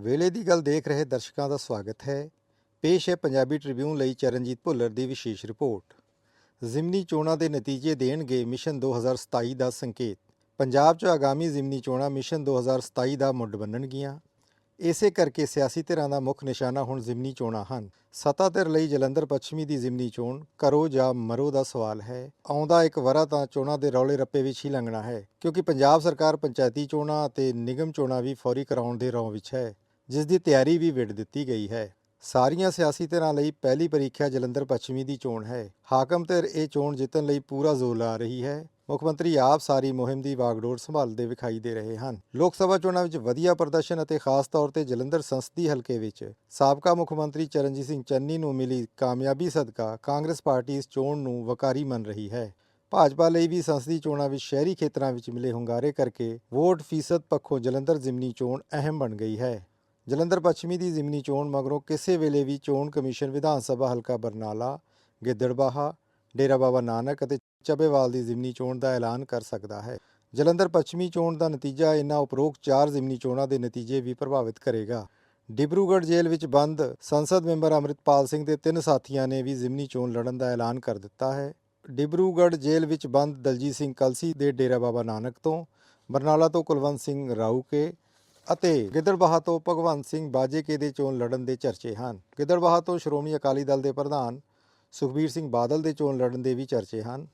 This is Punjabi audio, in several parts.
ਵੇਲੇ ਦੀ ਗੱਲ ਦੇਖ ਰਹੇ ਦਰਸ਼ਕਾਂ ਦਾ ਸਵਾਗਤ ਹੈ। ਪੇਸ਼ ਹੈ ਪੰਜਾਬੀ ਟ੍ਰਿਬਿਊਨ ਲਈ ਚਰਨਜੀਤ ਭੁੱਲਰ ਦੀ ਵਿਸ਼ੇਸ਼ ਰਿਪੋਰਟ। ਜ਼ਿਮਨੀ ਚੋਣਾਂ ਦੇ ਨਤੀਜੇ ਦੇਣਗੇ ਮਿਸ਼ਨ 2027 ਦਾ ਸੰਕੇਤ। ਪੰਜਾਬ 'ਚ ਆਗਾਮੀ ਜ਼ਿਮਨੀ ਚੋਣਾਂ ਮਿਸ਼ਨ 2027 ਦਾ ਮੁੱਢ ਬੰਨਣਗੀਆਂ। ਇਸੇ ਕਰਕੇ ਸਿਆਸੀ ਧਿਰਾਂ ਦਾ ਮੁੱਖ ਨਿਸ਼ਾਨਾ ਹੁਣ ਜ਼ਿਮਨੀ ਚੋਣਾਂ ਹਨ। ਸੱਤਾ ਧਿਰ ਲਈ ਜਲੰਧਰ ਪੱਛਮੀ ਦੀ ਜ਼ਿਮਨੀ ਚੋਣ, ਕਰੋ ਜਾਂ ਮਰੋ ਦਾ ਸਵਾਲ ਹੈ। ਆਉਂਦਾ ਇੱਕ ਵਰਾ ਤਾਂ ਚੋਣਾਂ ਦੇ ਰੌਲੇ ਰੱਪੇ ਵਿੱਚ ਹੀ ਲੰਘਣਾ ਹੈ, ਕਿਉਂਕਿ ਪੰਜਾਬ ਸਰਕਾਰ ਪੰਚਾਇਤੀ ਚੋਣਾਂ ਅਤੇ ਨਿਗਮ ਚੋਣਾਂ ਵੀ ਫੌਰੀ ਕਰਾਉਣ ਦੇ ਰੌਂ ਵਿੱਚ ਹੈ। ਜਿਸ ਦੀ ਤਿਆਰੀ ਵੀ ਵਿੱਢ ਦਿੱਤੀ ਗਈ ਹੈ। ਸਾਰੀਆਂ ਸਿਆਸੀ ਧਿਰਾਂ ਲਈ ਪਹਿਲੀ ਪ੍ਰੀਖਿਆ ਜਲੰਧਰ ਪੱਛਮੀ ਦੀ ਚੋਣ ਹੈ। ਹਾਕਮ ਧਿਰ ਇਹ ਚੋਣ ਜਿੱਤਣ ਲਈ ਪੂਰਾ ਜ਼ੋਰ ਲਾ ਰਹੀ ਹੈ। ਮੁੱਖ ਮੰਤਰੀ ਆਪ ਸਾਰੀ ਮੁਹਿੰਮ ਦੀ ਵਾਗਡੋਰ ਸੰਭਾਲਦੇ ਵਿਖਾਈ ਦੇ ਰਹੇ ਹਨ। ਲੋਕ ਸਭਾ ਚੋਣਾਂ ਵਿੱਚ ਵਧੀਆ ਪ੍ਰਦਰਸ਼ਨ ਅਤੇ ਖਾਸ ਤੌਰ ਤੇ ਜਲੰਧਰ ਸੰਸਦੀ ਹਲਕੇ ਵਿੱਚ ਸਾਬਕਾ ਮੁੱਖ ਮੰਤਰੀ ਚਰਨਜੀਤ ਸਿੰਘ ਚੰਨੀ ਨੂੰ ਮਿਲੀ ਕਾਮਯਾਬੀ ਸਦਕਾ ਕਾਂਗਰਸ ਪਾਰਟੀ ਇਸ ਚੋਣ ਨੂੰ ਵਕਾਰੀ ਮੰਨ ਰਹੀ ਹੈ। ਭਾਜਪਾ ਲਈ ਵੀ ਸੰਸਦੀ ਚੋਣਾਂ ਵਿੱਚ ਸ਼ਹਿਰੀ ਖੇਤਰਾਂ ਵਿੱਚ ਮਿਲੇ ਹੁੰਗਾਰੇ ਕਰਕੇ ਵੋਟ ਫੀਸਦ ਪੱਖੋਂ ਜਲੰਧਰ ਜ਼ਿਮਨੀ ਚੋਣ ਅਹਿਮ ਬਣ ਗਈ ਹੈ। ਜਲੰਧਰ ਪੱਛਮੀ ਦੀ ਜ਼ਿਮਨੀ ਚੋਣ ਮਗਰੋਂ ਕਿਸੇ ਵੇਲੇ ਵੀ ਚੋਣ ਕਮਿਸ਼ਨ ਵਿਧਾਨ ਸਭਾ ਹਲਕਾ ਬਰਨਾਲਾ, ਗਿੱਦੜਬਾਹਾ, ਡੇਰਾ ਬਾਬਾ ਨਾਨਕ ਅਤੇ ਚੱਬੇਵਾਲ ਦੀ ਜ਼ਿਮਨੀ ਚੋਣ ਦਾ ਐਲਾਨ ਕਰ ਸਕਦਾ ਹੈ। ਜਲੰਧਰ ਪੱਛਮੀ ਚੋਣ ਦਾ ਨਤੀਜਾ ਇਹਨਾਂ ਉਪਰੋਕਤ ਚਾਰ ਜ਼ਿਮਨੀ ਚੋਣਾਂ ਦੇ ਨਤੀਜੇ ਵੀ ਪ੍ਰਭਾਵਿਤ ਕਰੇਗਾ। ਡਿਬਰੂਗੜ੍ਹ ਜੇਲ੍ਹ ਵਿੱਚ ਬੰਦ ਸੰਸਦ ਮੈਂਬਰ ਅੰਮ੍ਰਿਤਪਾਲ ਸਿੰਘ ਦੇ ਤਿੰਨ ਸਾਥੀਆਂ ਨੇ ਵੀ ਜ਼ਿਮਨੀ ਚੋਣ ਲੜਨ ਦਾ ਐਲਾਨ ਕਰ ਦਿੱਤਾ ਹੈ। ਡਿਬਰੂਗੜ੍ਹ ਜੇਲ੍ਹ ਵਿੱਚ ਬੰਦ ਦਲਜੀਤ ਸਿੰਘ ਕਲਸੀ ਦੇ ਡੇਰਾ ਬਾਬਾ ਨਾਨਕ ਤੋਂ, ਬਰਨਾਲਾ ਤੋਂ ਕੁਲਵੰਤ ਸਿੰਘ ਰਾਊਕੇ ਅਤੇ ਗਿੱਦੜਬਾਹਾ ਤੋਂ ਭਗਵੰਤ ਸਿੰਘ ਬਾਜੇਕੇ ਦੇ ਚੋਣ ਲੜਨ ਦੇ ਚਰਚੇ ਹਨ। ਗਿੱਦੜਬਾਹਾ ਤੋਂ ਸ਼੍ਰੋਮਣੀ ਅਕਾਲੀ ਦਲ ਦੇ ਪ੍ਰਧਾਨ ਸੁਖਬੀਰ ਸਿੰਘ ਬਾਦਲ ਦੇ ਚੋਣ ਲੜਨ ਦੇ ਵੀ ਚਰਚੇ ਹਨ।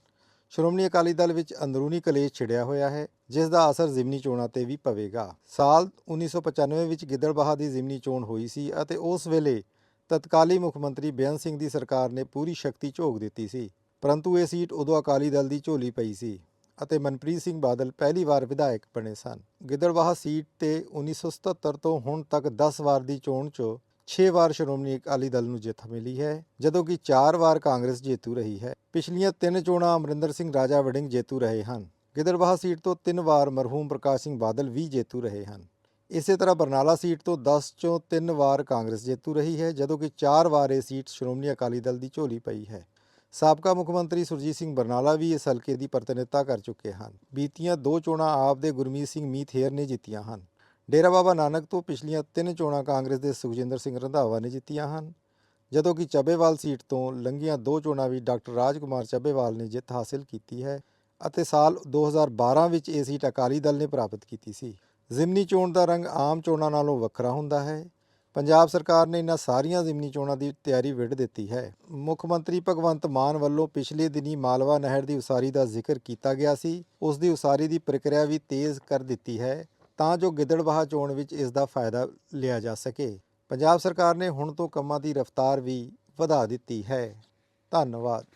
ਸ਼੍ਰੋਮਣੀ ਅਕਾਲੀ ਦਲ ਵਿੱਚ ਅੰਦਰੂਨੀ ਕਲੇਸ਼ ਛਿੜਿਆ ਹੋਇਆ ਹੈ, ਜਿਸ ਦਾ ਅਸਰ ਜ਼ਿਮਨੀ ਚੋਣਾਂ ਤੇ ਵੀ ਪਵੇਗਾ। ਸਾਲ 1995 ਵਿੱਚ ਗਿੱਦੜਬਾਹਾ ਦੀ ਜ਼ਿਮਨੀ ਚੋਣ ਹੋਈ ਸੀ ਅਤੇ ਉਸ ਵੇਲੇ ਤਤਕਾਲੀ ਮੁੱਖ ਮੰਤਰੀ ਬੇਅੰਤ ਸਿੰਘ ਦੀ ਸਰਕਾਰ ਨੇ ਪੂਰੀ ਸ਼ਕਤੀ ਝੋਕ ਦਿੱਤੀ ਸੀ, ਪਰੰਤੂ ਇਹ ਸੀਟ ਉਦੋਂ ਅਕਾਲੀ ਦਲ ਦੀ ਝੋਲੀ ਪਈ ਸੀ। ਅਤੇ ਮਨਪ੍ਰੀਤ ਸਿੰਘ ਬਾਦਲ ਪਹਿਲੀ ਵਾਰ ਵਿਧਾਇਕ ਬਣੇ ਸਨ। ਗਿੱਦੜਬਾਹਾ ਸੀਟ ਤੇ 1977 ਤੋਂ ਹੁਣ ਤੱਕ 10 ਵਾਰ ਦੀ ਚੋਣ 'ਚੋਂ 6 ਵਾਰ ਸ਼੍ਰੋਮਣੀ ਅਕਾਲੀ ਦਲ ਨੂੰ ਜਿੱਤ ਮਿਲੀ ਹੈ, ਜਦੋਂ ਕਿ 4 ਵਾਰ ਕਾਂਗਰਸ ਜੇਤੂ ਰਹੀ ਹੈ। ਪਿਛਲੀਆਂ ਤਿੰਨ ਚੋਣਾਂ ਅਮਰਿੰਦਰ ਸਿੰਘ, ਰਾਜਾ ਵੜਿੰਗ ਜੇਤੂ ਰਹੇ ਹਨ। ਗਿੱਦੜਬਾਹਾ ਸੀਟ ਤੋਂ ਤਿੰਨ ਵਾਰ ਮਰਹੂਮ ਪ੍ਰਕਾਸ਼ ਸਿੰਘ ਬਾਦਲ ਵੀ ਜੇਤੂ ਰਹੇ ਹਨ। ਇਸੇ ਤਰ੍ਹਾਂ ਬਰਨਾਲਾ ਸੀਟ ਤੋਂ 10 ਚੋਂ 3 ਵਾਰ ਕਾਂਗਰਸ ਜੇਤੂ ਰਹੀ ਹੈ, ਜਦੋਂ ਕਿ 4 ਵਾਰ ਇਹ ਸੀਟ ਸ਼੍ਰੋਮਣੀ ਅਕਾਲੀ ਦਲ ਦੀ ਝੋਲੀ ਪਈ ਹੈ। ਸਾਬਕਾ ਮੁੱਖ ਮੰਤਰੀ ਸੁਰਜੀਤ ਸਿੰਘ ਬਰਨਾਲਾ ਵੀ ਇਸ ਹਲਕੇ ਦੀ ਪ੍ਰਤੀਨਿਧਤਾ ਕਰ ਚੁੱਕੇ ਹਨ। ਬੀਤੀਆਂ ਦੋ ਚੋਣਾਂ ਆਪ ਦੇ ਗੁਰਮੀਤ ਸਿੰਘ ਮੀਥੇਰ ਨੇ ਜਿੱਤੀਆਂ ਹਨ। ਡੇਰਾ ਬਾਬਾ ਨਾਨਕ ਤੋਂ ਪਿਛਲੀਆਂ ਤਿੰਨ ਚੋਣਾਂ ਕਾਂਗਰਸ ਦੇ ਸੁਖਜਿੰਦਰ ਸਿੰਘ ਰੰਧਾਵਾ ਨੇ ਜਿੱਤੀਆਂ ਹਨ। ਜਦੋਂ ਕਿ ਚੱਬੇਵਾਲ ਸੀਟ ਤੋਂ ਲੰਘੀਆਂ ਦੋ ਚੋਣਾਂ ਵੀ ਡਾਕਟਰ ਰਾਜਕੁਮਾਰ ਚੱਬੇਵਾਲ ਨੇ ਜਿੱਤ ਹਾਸਲ ਕੀਤੀ ਹੈ ਅਤੇ ਸਾਲ 2012 ਵਿੱਚ ਇਹ ਸੀਟ ਅਕਾਲੀ ਦਲ ਨੇ ਪ੍ਰਾਪਤ ਕੀਤੀ ਸੀ। ਜ਼ਿਮਨੀ ਚੋਣ ਦਾ ਰੰਗ ਆਮ ਚੋਣਾਂ ਨਾਲੋਂ ਵੱਖਰਾ ਹੁੰਦਾ ਹੈ। ਪੰਜਾਬ ਸਰਕਾਰ ਨੇ ਇਹਨਾਂ ਸਾਰੀਆਂ ਜ਼ਿਮਨੀ ਚੋਣਾਂ ਦੀ ਤਿਆਰੀ ਵਿੱਢ ਦਿੱਤੀ ਹੈ। ਮੁੱਖ ਮੰਤਰੀ ਭਗਵੰਤ ਮਾਨ ਵੱਲੋਂ ਪਿਛਲੇ ਦਿਨੀ ਮਾਲਵਾ ਨਹਿਰ ਦੀ ਉਸਾਰੀ ਦਾ ਜ਼ਿਕਰ ਕੀਤਾ ਗਿਆ ਸੀ। ਉਸ ਦੀ ਉਸਾਰੀ ਦੀ ਪ੍ਰਕਿਰਿਆ ਵੀ ਤੇਜ਼ ਕਰ ਦਿੱਤੀ ਹੈ ਤਾਂ ਜੋ ਗਿੱਦੜਬਾਹਾ ਚੋਣ ਵਿੱਚ ਇਸ ਦਾ ਫਾਇਦਾ ਲਿਆ ਜਾ ਸਕੇ। ਪੰਜਾਬ ਸਰਕਾਰ ਨੇ ਹੁਣ ਤੋਂ ਕੰਮਾਂ ਦੀ ਰਫ਼ਤਾਰ ਵੀ ਵਧਾ ਦਿੱਤੀ ਹੈ। ਧੰਨਵਾਦ।